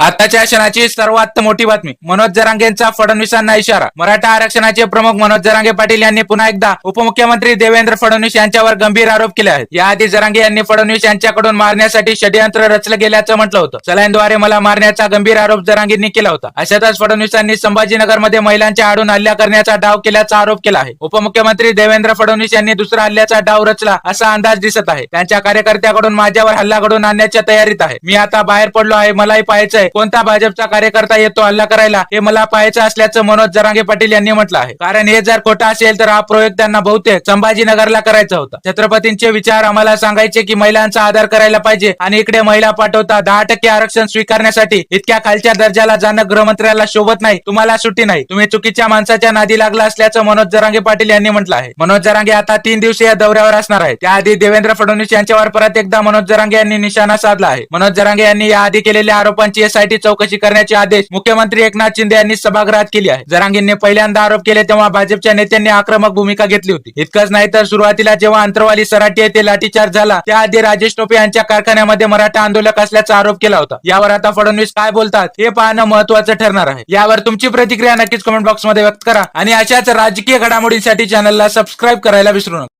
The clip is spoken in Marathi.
आताच्या क्षणाची सर्वात मोठी बातमी. मनोज जरांगेंचा फडणवीसांना इशारा. मराठा आरक्षणाचे प्रमुख मनोज जरांगे पाटील यांनी पुन्हा एकदा उपमुख्यमंत्री देवेंद्र फडणवीस यांच्यावर गंभीर आरोप केले आहेत. याआधी जरांगे यांनी फडणवीस यांच्याकडून मारण्यासाठी षडयंत्र रचलं गेल्याचं म्हटलं होतं. सलाईनद्वारे मला मारण्याचा गंभीर आरोप जरांगेंनी केला होता. अशातच फडणवीसांनी संभाजीनगरमध्ये महिलांच्या आडून हल्ला करण्याचा डाव केल्याचा आरोप केला आहे. उपमुख्यमंत्री देवेंद्र फडणवीस यांनी दुसरा हल्ल्याचा डाव रचला असा अंदाज दिसत आहे. त्यांच्या कार्यकर्त्याकडून माझ्यावर हल्ला घडवून आणण्याच्या तयारीत आहे. मी आता बाहेर पडलो आहे. मलाही पाहायचंय. कोणता भाजपचा कार्यकर्ता येतो हल्ला करायला हे मला पाहायचं असल्याचं मनोज जरांगे पाटील यांनी म्हटलं आहे. कारण हे जर खोटं असेल तर हा प्रयोग त्यांना बहुतेक संभाजीनगरला करायचा होता. छत्रपतींचे विचार आम्हाला सांगायचे की महिलांचा आदर करायला पाहिजे आणि इकडे महिला पाठवता दहा टक्के आरक्षण स्वीकारण्यासाठी इतक्या खालच्या दर्जाला जाणं गृहमंत्र्याला शोभत नाही तुम्हाला सुट्टी नाही. तुम्ही चुकीच्या माणसाच्या नादी लागला असल्याचं मनोज जरांगे पाटील यांनी म्हटलं आहे. मनोज जरांगे आता तीन दिवसीय दौऱ्यावर असणार आहे त्याआधी देवेंद्र फडणवीस यांच्यावर परत एकदा मनोज जरांगे यांनी निशाणा साधला आहे. मनोज जरांगे यांनी याआधी केलेल्या आरोपांची एसआयटी चौकशी करण्याचे आदेश मुख्यमंत्री एकनाथ शिंदे यांनी सभागृहात केली आहे जरांगींनी पहिल्यांदा आरोप केले तेव्हा भाजपच्या नेत्यांनी आक्रमक भूमिका घेतली होती. इतकंच नाही तर सुरुवातीला जेव्हा अंतरवाली सराटी येथे लाठीचार्ज झाला त्याआधी राजेश टोपे यांच्या कारखान्यामध्ये मराठा आंदोलक असल्याचा आरोप केला होता. यावर आता फडणवीस काय बोलतात हे पाहणं महत्वाचं ठरणार आहे. यावर तुमची प्रतिक्रिया नक्कीच कमेंट बॉक्समध्ये व्यक्त करा आणि अशाच राजकीय घडामोडींसाठी चॅनलला सबस्क्राईब करायला विसरू नका.